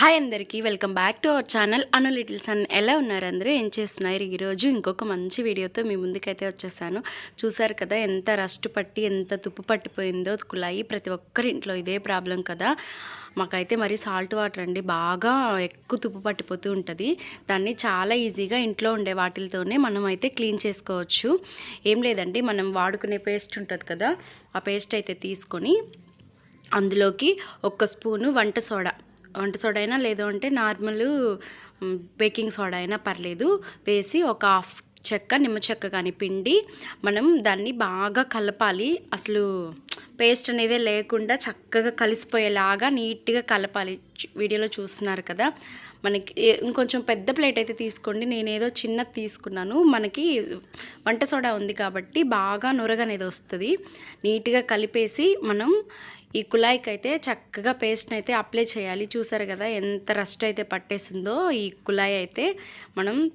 Hi అందరికీ welcome back to our channel. Anu little son ఎలా ఉన్నారు అందరూ? ఏం చేస్తున్నారు? ఈరోజు ఇంకొక మంచి వీడియోతో మీ ముందుకైతే వచ్చేసాను. చూసారు కదా ఎంత రస్ట్ పట్టి ఎంత తుప్పు పట్టిపోయిందో కుళాయి ప్రతి ఒక్కరి ఇంట్లో ఇదే ప్రాబ్లం కదా. మాకైతే మరి సాల్ట్ వాటర్ అండి బాగా ఎక్కువ తుప్పు పట్టిపోతూ ఉంటుంది. దాన్ని చాలా ఈజీగా ఇంట్లో ఉండే వాటితోనే మనం అయితే క్లీన్ చేసుకోవచ్చు. ఏం లేదండి మనం వాడుకునే పేస్ట్ ఉంటుంది కదా ఆ పేస్ట్ అయితే తీసుకొని అందులోకి ఒక స్పూను వంట సోడా వంట సోడా అయినా లేదు అంటే నార్మల్ బేకింగ్ సోడా అయినా పర్లేదు. వేసి ఒక హాఫ్ చెక్క నిమ్మ చెక్క కానీ పిండి మనం దాన్ని బాగా కలపాలి. అసలు పేస్ట్ అనేది లేకుండా చక్కగా కలిసిపోయేలాగా నీట్గా కలపాలి. వీడియోలో చూస్తున్నారు కదా. మనకి ఇంకొంచెం పెద్ద ప్లేట్ అయితే తీసుకోండి. నేనేదో చిన్నది తీసుకున్నాను. మనకి వంట సోడా ఉంది కాబట్టి బాగా నొరగనేది వస్తుంది. నీట్గా కలిపేసి మనం ఈ కుళాయికి అయితే చక్కగా పేస్ట్ని అయితే అప్లై చేయాలి. చూసారు కదా ఎంత రస్ట్ అయితే పట్టేసిందో ఈ కుళాయి అయితే మనం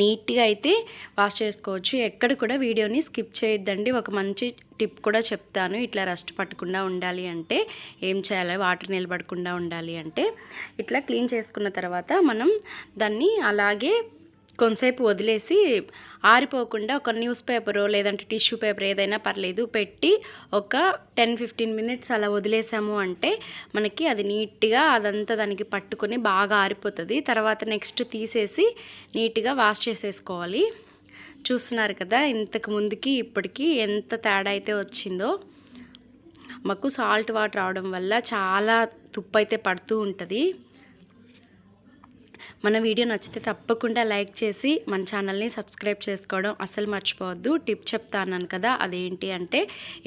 నీట్గా అయితే వాష్ చేసుకోవచ్చు. ఎక్కడ కూడా వీడియోని స్కిప్ చేయొద్దండి. ఒక మంచి టిప్ కూడా చెప్తాను. ఇట్లా రస్ట్ పట్టకుండా ఉండాలి అంటే ఏం చేయాలి? వాటర్ నిలబడకుండా ఉండాలి అంటే. ఇట్లా క్లీన్ చేసుకున్న తర్వాత మనం దాన్ని అలాగే కొంతసేపు వదిలేసి ఆరిపోకుండా ఒక న్యూస్ పేపరో లేదంటే టిష్యూ పేపర్ ఏదైనా పర్లేదు పెట్టి ఒక టెన్ ఫిఫ్టీన్ మినిట్స్ అలా వదిలేసాము అంటే మనకి అది నీట్గా అదంతా దానికి పట్టుకొని బాగా ఆరిపోతుంది. తర్వాత నెక్స్ట్ తీసేసి నీట్గా వాష్ చేసేసుకోవాలి. చూస్తున్నారు కదా ఇంతకు ముందుకి ఇప్పటికి ఎంత తేడా అయితే వచ్చిందో. మాకు సాల్ట్ వాటర్ రావడం వల్ల చాలా తుప్పు అయితే పడుతూ ఉంటుంది. మన వీడియో నచ్చితే తప్పకుండా లైక్ చేసి మన ఛానల్ని సబ్స్క్రైబ్ చేసుకోవడం అసలు మర్చిపోవద్దు. టిప్ చెప్తా అన్నాను కదా అదేంటి అంటే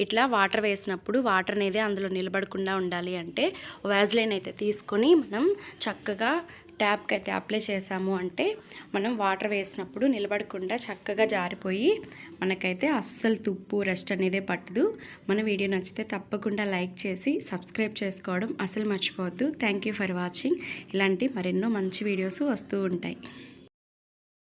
ఇట్లా వాటర్ వేసినప్పుడు వాటర్ అనేది అందులో నిలబడకుండా ఉండాలి అంటే వ్యాజ్లైన్ అయితే తీసుకొని మనం చక్కగా ట్యాప్కి అయితే అప్లై చేసాము అంటే మనం వాటర్ వేసినప్పుడు నిలబడకుండా చక్కగా జారిపోయి మనకైతే అస్సలు తుప్పు రెస్ట్ అనేది పట్టదు. మన వీడియో నచ్చితే తప్పకుండా లైక్ చేసి సబ్స్క్రైబ్ చేసుకోవడం అసలు మర్చిపోవద్దు. Thank you for watching. ఇలాంటి మరెన్నో మంచి వీడియోస్ వస్తూ ఉంటాయి.